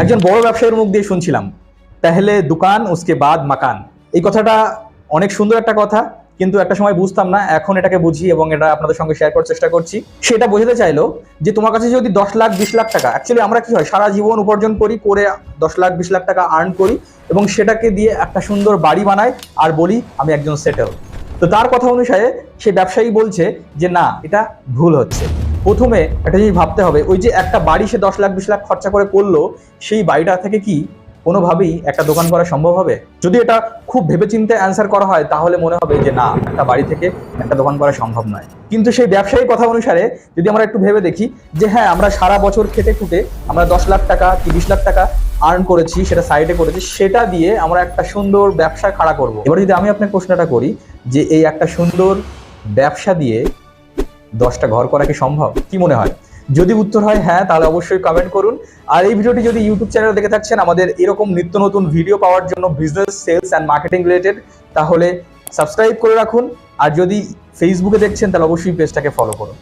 একজন বড় ব্যবসায়ীর মুখ দিয়ে শুনছিলাম, তাহলে দোকান, উসকে বাদ মাকান। এই কথাটা অনেক সুন্দর একটা কথা, কিন্তু একটা সময় বুঝতাম না, এখন এটাকে বুঝি এবং এটা আপনাদের সঙ্গে শেয়ার করার চেষ্টা করছি। সেটা বোঝাতে চাইলো যে তোমার কাছে যদি দশ লাখ, বিশ লাখ টাকা অ্যাকচুয়ালি আমরা কি হয়, সারা জীবন উপার্জন করি, করে দশ লাখ, বিশ লাখ টাকা আর্ন করি এবং সেটাকে দিয়ে একটা সুন্দর বাড়ি বানাই, আর বলি, আমি একজন সেটেল তো তার কথা অনুসারে সে ব্যবসায়ী বলছে যে, না, এটা ভুল হচ্ছে। প্রথমে একটা জিনিস ভাবতে হবে, ওই যে একটা বাড়ি সে দশ লাখ, বিশ লাখ খরচা করে করল, সেই বাড়িটা থেকে কি কোনোভাবেই একটা দোকান করা সম্ভব হবে? যদি এটা খুব ভেবেচিন্তে অ্যান্সার করা হয়, তাহলে মনে হবে যে, না, একটা বাড়ি থেকে একটা দোকান করা সম্ভব নয়। কিন্তু সেই ব্যবসায়ী কথা অনুসারে যদি আমরা একটু ভেবে দেখি যে হ্যাঁ আমরা সারা বছর খেটে খুঁটে আমরা দশ লাখ টাকা কি বিশ লাখ টাকা আর্ন করেছি, সেটা সাইডে করেছি, সেটা দিয়ে আমরা একটা সুন্দর ব্যবসা খাড়া করব। এবার যদি আমি আপনার প্রশ্নটা করি যে এই একটা সুন্দর ব্যবসা দিয়ে দশটা ঘর করা কি সম্ভব? কি মনে হয়? যদি উত্তর হয় হ্যাঁ তাহলে অবশ্যই কমেন্ট করুন। আর এই ভিডিওটি যদি ইউটিউব চ্যানেলে দেখে থাকছেন, আমাদের এরকম নিত্য নতুন ভিডিও পাওয়ার জন্য business sales and marketing related তাহলে সাবস্ক্রাইব করে রাখুন। আর যদি ফেসবুকে দেখছেন, তাহলে অবশ্যই পেজটাকে ফলো করুন।